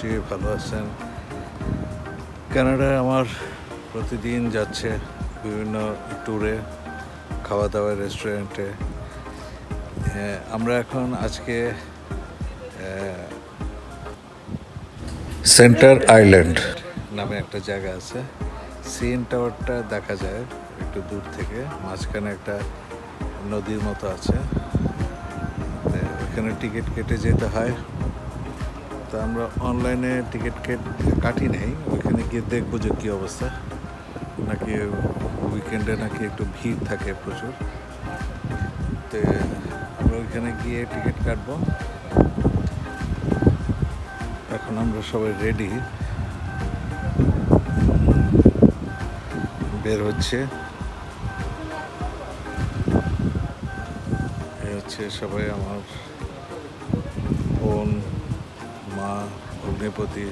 নিশ্চয়ই ভালো আছেন। কানাডায় আমার প্রতিদিন যাচ্ছে বিভিন্ন ট্যুরে খাওয়া দাওয়া রেস্টুরেন্টে আমরা এখন আজকে সেন্টার আইল্যান্ড নামে একটা জায়গা আছে। সিএন টাওয়ারটা দেখা যায় একটু দূর থেকে, মাঝখানে একটা নদীর মতো আছে। এখানে টিকিট কেটে যেতে হয়। তা আমরা অনলাইনে টিকিট কেট কাটি নেই, ওইখানে গিয়ে দেখব যে কী অবস্থা। নাকি উইকেন্ডে নাকি একটু ভিড় থাকে প্রচুর। তো আমরা ওইখানে গিয়ে টিকিট কাটবো। এখন আমরা সবাই রেডি বের হচ্ছে। হচ্ছে সবাই আমার বোন। মা, অগ্নিপতি,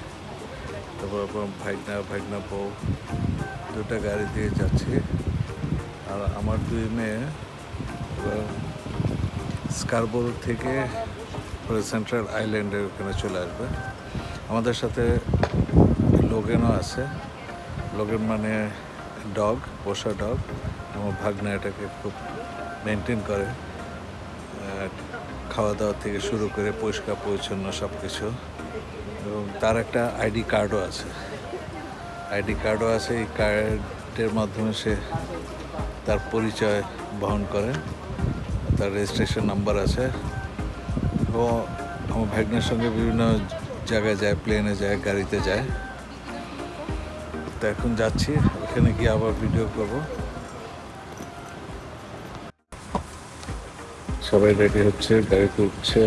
তারপর আমার ভাইনা ভাইনা বউ, দুটা গাড়ি দিয়ে যাচ্ছে। আর আমার দুই মেয়ে স্কারবোর থেকে সেন্ট্রাল আইল্যান্ডের ওখানে চলে আসবে। আমাদের সাথে লোগেনও আছে। লোগেন মানে ডগ পোষা ডগ। আমার ভাগনা এটাকে খুব মেনটেন করে। খাওয়া দাওয়া থেকে শুরু করে পরিষ্কার পরিচ্ছন্ন সব কিছু এবং তার একটা আইডি কার্ডও আছে। আইডি কার্ডও আছে, এই কার্ডের মাধ্যমে সে তার পরিচয় বহন করে, তার রেজিস্ট্রেশন নাম্বার আছে ও আমার ভাগ্নের সঙ্গে বিভিন্ন জায়গায় যায়, প্লেনে যায়, গাড়িতে যায়। তো এখন যাচ্ছি, ওখানে গিয়ে আবার ভিডিও করব। সবাই রেডি হচ্ছে গাড়িতে উঠছে।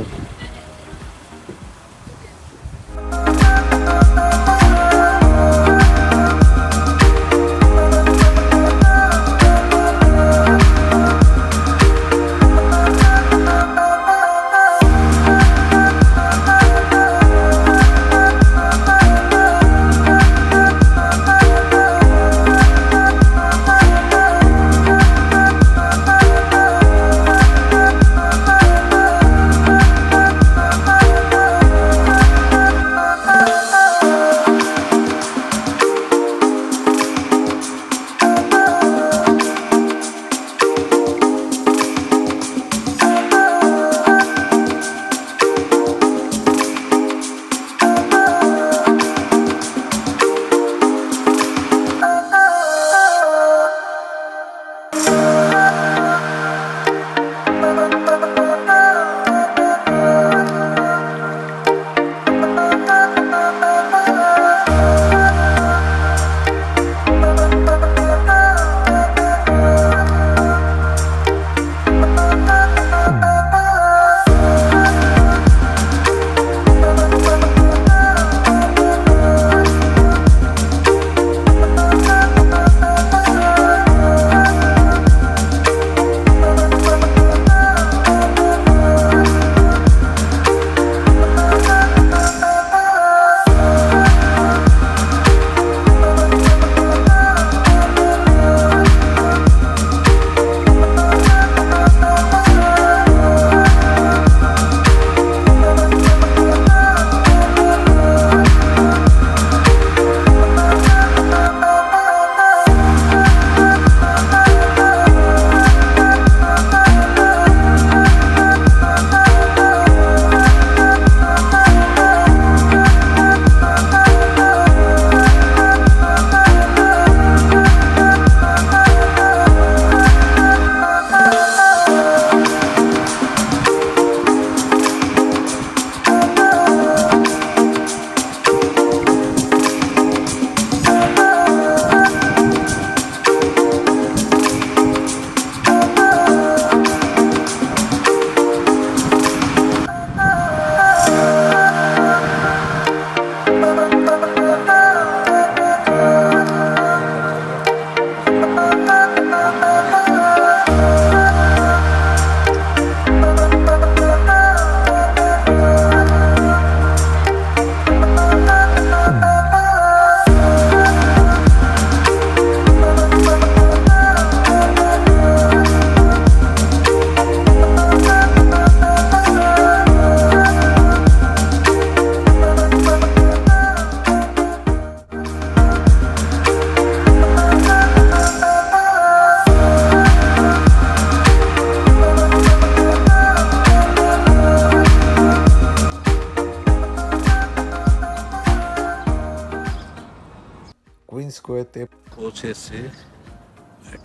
পৌঁছেছি।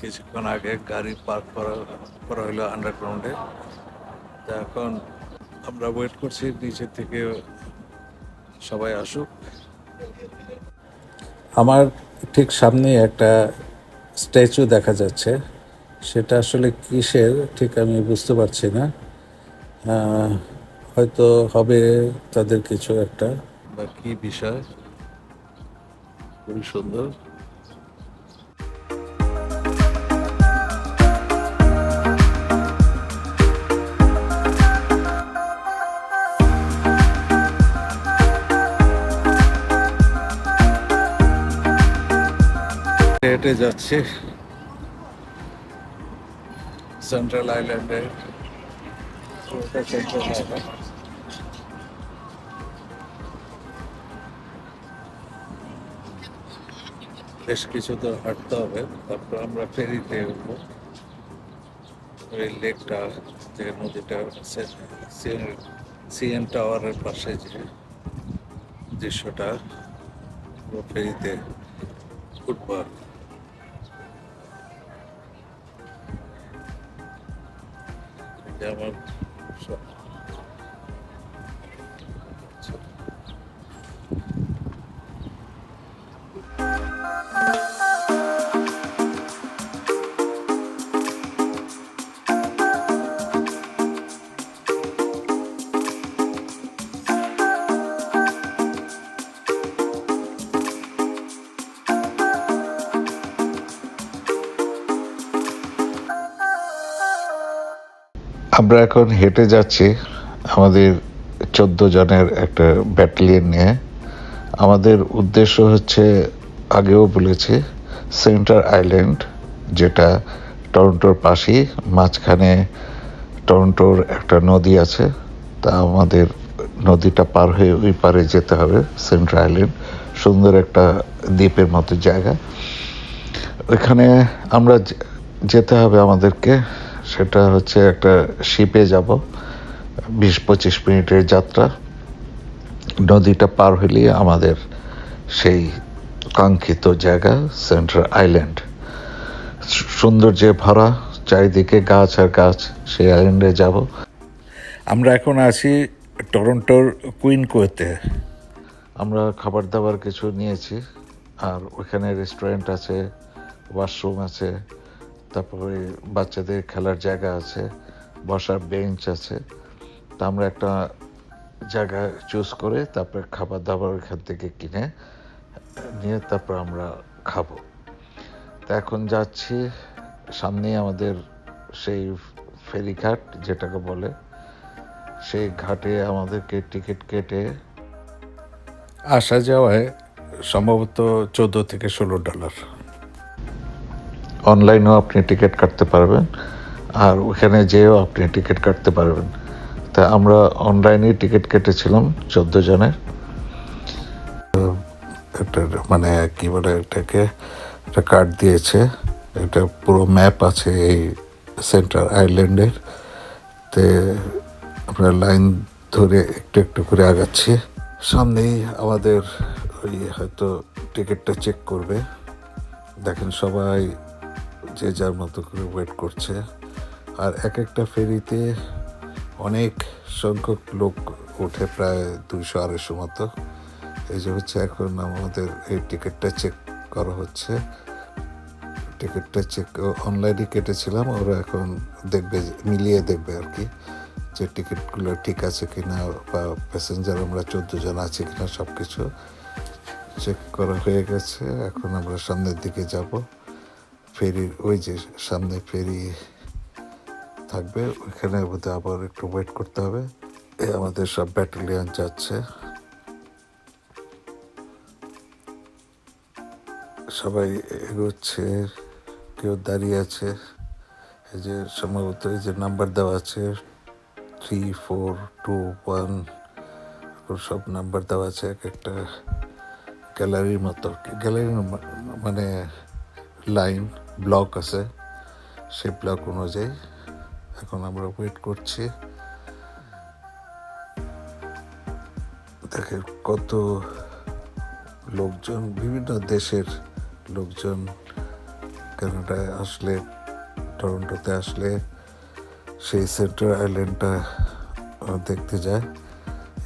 কিছুক্ষণ আগে গাড়ি পার্ক করা করা হলো আন্ডারগ্রাউন্ডে তা এখন আমরা ওয়েট করছি, নিচের থেকে সবাই আসুক। আমার ঠিক সামনে একটা স্ট্যাচু দেখা যাচ্ছে। সেটা আসলে কিসের ঠিক আমি বুঝতে পারছি না। হয়তো হবে তাদের কিছু একটা। বা কি বিষয়? খুবই সুন্দর। হেঁটে যাচ্ছে। সেন্ট্রাল আইল্যান্ডে বেশ কিছু তো হাঁটতে হবে, তারপর আমরা ফেরিতে উঠবো। ওই লেকটা যে নদীটা সিএন টাওয়ারের পাশে যে দৃশ্যটা ফেরিতে উঠবো আর কি। এই আমার এখন হেঁটে যাচ্ছি আমাদের চোদ্দ জনের একটা ব্যাটালিয়ন নিয়ে। আমাদের উদ্দেশ্য হচ্ছে, আগেও বলেছি, সেন্টার আইল্যান্ড, যেটা টরন্টোর পাশেই, মাঝখানে টরন্টোর একটা নদী আছে। তা আমাদের নদীটা পার হয়ে ওই পারে যেতে হবে, সেন্টার আইল্যান্ড। সুন্দর একটা দ্বীপের মতো জায়গা। ওইখানে আমরা যেতে হবে আমাদেরকে। সেটা হচ্ছে একটা শিপে যাব, বিশ পঁচিশ মিনিটের যাত্রা। নদীটা পার হলেই আমাদের সেই কাঙ্ক্ষিত জায়গা সেন্ট্রাল আইল্যান্ড সুন্দর যে ভরা চারিদিকে গাছ আর গাছ, সেই আইল্যান্ডে যাব। আমরা এখন আছি টরন্টোর কুইন কোয়েতে আমরা খাবার দাবার কিছু নিয়েছি, আর ওখানে রেস্টুরেন্ট আছে ওয়াশরুম আছে। তারপরে বাচ্চাদের খেলার জায়গা আছে, বসার বেঞ্চ আছে। তা আমরা একটা জায়গা চুজ করে তারপরে খাবার দাবার ওইখান থেকে কিনে নিয়ে তারপর আমরা খাব। তা এখন যাচ্ছি সামনেই আমাদের সেই ফেরিঘাট যেটাকে বলে, সেই ঘাটে আমাদেরকে টিকিট কেটে আসা যাওয়ায় সম্ভবত চোদ্দ থেকে ষোলো ডলার। অনলাইনেও আপনি টিকিট কাটতে পারবেন, আর ওখানে যেয়েও আপনি টিকিট কাটতে পারবেন। তা আমরা অনলাইনে টিকিট কেটেছিলাম চোদ্দ জনের। একটা মানে কী বলে এটাকে, একটা কার্ড দিয়েছে। এটা পুরো ম্যাপ আছে এই সেন্ট্রাল আইল্যান্ডের তে আমরা লাইন ধরে একটু একটু করে আগাচ্ছি। সামনেই আমাদের ওই হয়তো টিকিটটা চেক করবে। দেখেন সবাই যে যার মতো করে ওয়েট করছে। আর এক একটা ফেরিতে অনেক সংখ্যক লোক ওঠে প্রায় দুইশো আড়াইশো মতো। এই যে হচ্ছে এখন আমাদের এই টিকিটটা চেক করা হচ্ছে। টিকিটটা চেক অনলাইনে কেটেছিলাম, ওরা এখন দেখবে, মিলিয়ে দেখবে আর কি যে টিকিটগুলো ঠিক আছে কি না বা প্যাসেঞ্জার আমরা চোদ্দ জন আছে কিনা সব কিছু চেক করা হয়ে গেছে। এখন আমরা সামনের দিকে যাব। ফেরির ওই যে সামনে ফেরি থাকবে, ওইখানে বোধহয় আবার একটু ওয়েট করতে হবে। এই আমাদের সব ব্যাটালিয়ন যাচ্ছে। সবাই এগোচ্ছে, কেউ দাঁড়িয়ে আছে। এই যে সম্ভবত এই যে নাম্বার দেওয়া আছে থ্রি ফোর টু ওয়ান সব নাম্বার দেওয়া আছে, এক একটা গ্যালারির মতো। গ্যালারির মানে লাইন ব্লক আছে, সেই ব্লক অনুযায়ী এখন আমরা ওয়েট করছি। দেখেন কত লোকজন, বিভিন্ন দেশের লোকজন কানাডায় আসলে টরন্টোতে আসলে সেই সেন্টার আইল্যান্ডটা দেখতে যায়।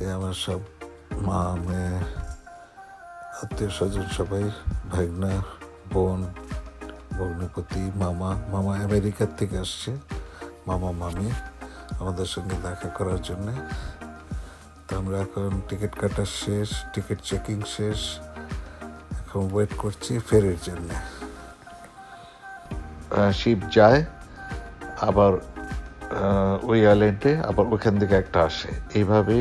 এ আমার সব মা, মেয়ে আত্মীয় স্বজন সবাই ভাগনা বোন ভগ্নিপতি মামা মামা আমেরিকার থেকে আসছে, মামা, মামি, আমাদের সঙ্গে দেখা করার জন্যে। তো আমরা এখন টিকিট কাটা শেষ, টিকিট চেকিং শেষ। এখন ওয়েট করছি ফেরির জন্যে। শিপ যায়, আবার ওই আইল্যান্ডে আবার ওইখান থেকে একটা আসে। এইভাবে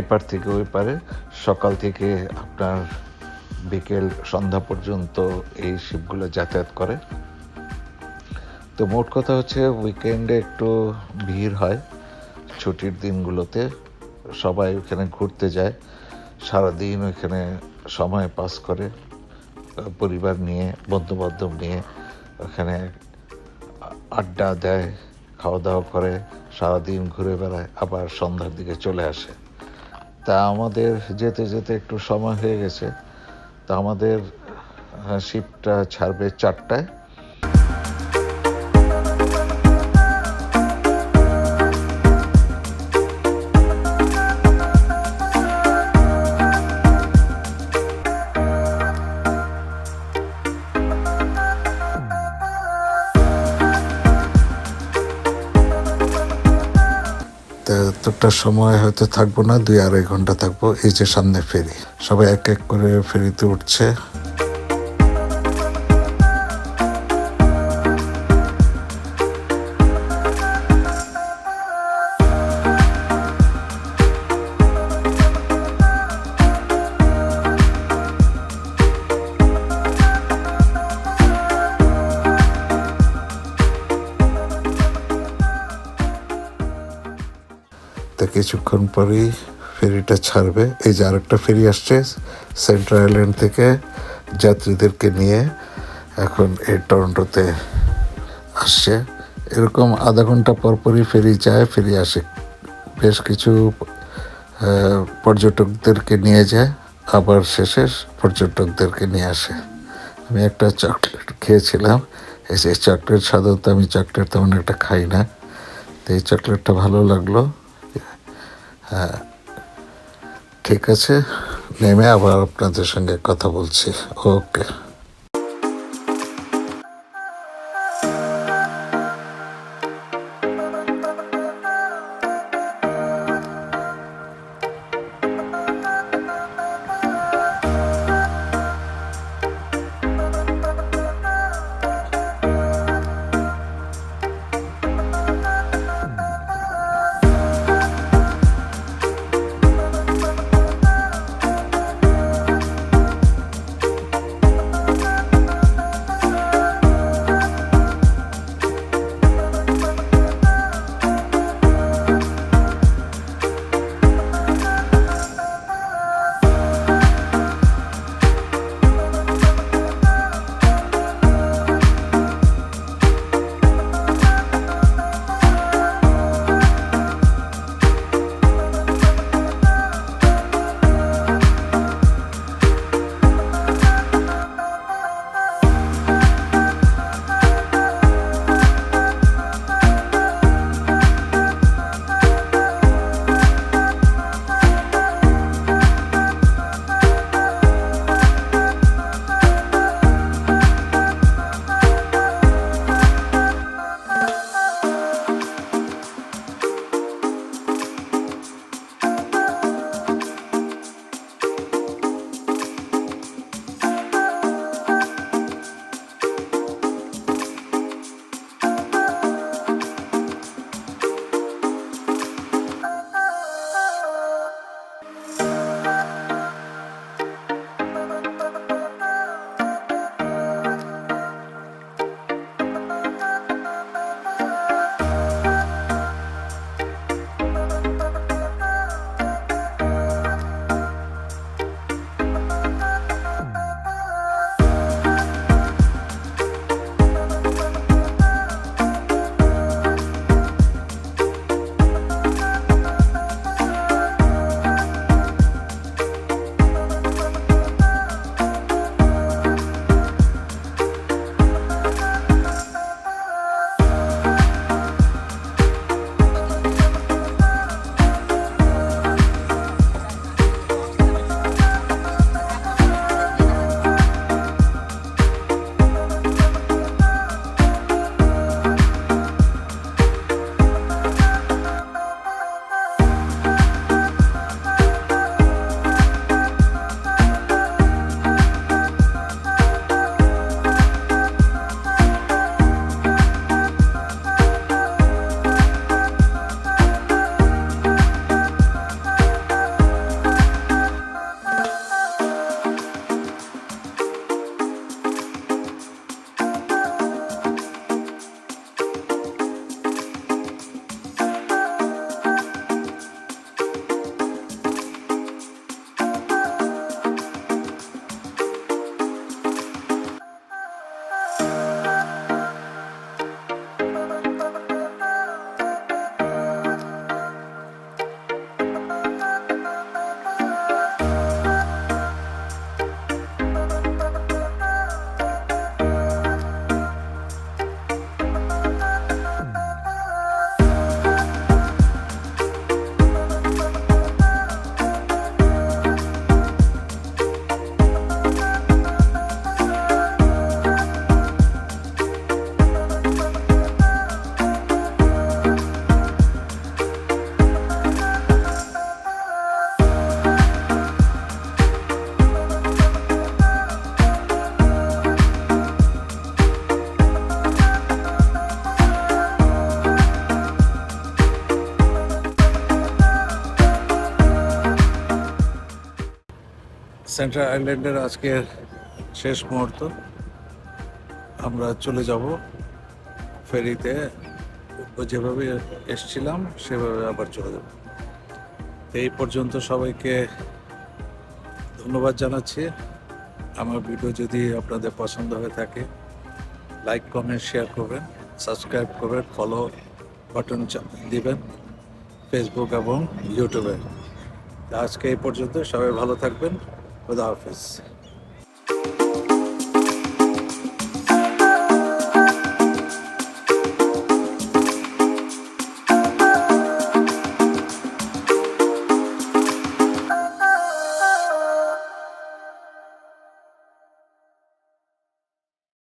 এপার থেকে ওই পারে সকাল থেকে আপনার বিকেল সন্ধ্যা পর্যন্ত এই শিপগুলো যাতায়াত করে। তো মোট কথা হচ্ছে উইকেন্ডে একটু ভিড় হয় ছুটির দিনগুলোতে। সবাই ওখানে ঘুরতে যায়, সারাদিন ওখানে সময় পাস করে, পরিবার নিয়ে বন্ধু বান্ধব নিয়ে ওখানে আড্ডা দেয় খাওয়া দাওয়া করে, সারাদিন ঘুরে বেড়ায়, আবার সন্ধ্যার দিকে চলে আসে। তা আমাদের যেতে যেতে একটু সময় হয়ে গেছে। তা আমাদের শিপটা ছাড়বে চারটায়। তা এতটা সময় হয়তো থাকব না, দুই আড়াই ঘণ্টা থাকব, এই যে সামনে ফেরি। সবাই এক এক করে ফেরিতে উঠছে। কিছুক্ষণ পরেই ফেরিটা ছাড়বে। এই যে আরেকটা ফেরি আসছে সেন্ট্রাল আইল্যান্ড থেকে যাত্রীদেরকে নিয়ে। এখন এই টরন্টোতে আসছে। এরকম আধা ঘণ্টা পর পরই ফেরি যায়, ফেরি আসে। বেশ কিছু পর্যটকদেরকে নিয়ে যায়। আবার শেষে পর্যটকদেরকে নিয়ে আসে। আমি একটা চকলেট খেয়েছিলাম। এই চকলেট সাধারণত আমি চকলেট তেমন একটা খাই না। তো এই চকলেটটা ভালো লাগল। ঠিক আছে। নেমে আবার আপনাদের সঙ্গে কথা বলছি। ওকে। সেন্ট্রাল আইল্যান্ডের আজকের শেষ মুহূর্ত। আমরা চলে যাব ফেরিতে। যেভাবে এসছিলাম, সেভাবে আবার চলে যাব। তো এই পর্যন্ত সবাইকে ধন্যবাদ জানাচ্ছি। আমার ভিডিও যদি আপনাদের পছন্দ হয়ে থাকে, লাইক, কমেন্ট, শেয়ার করবেন, সাবস্ক্রাইব করবেন ফলো বাটন দিবেন ফেসবুক এবং ইউটিউবে আজকে এই পর্যন্ত সবাই ভালো থাকবেন। খুদা হাফিজ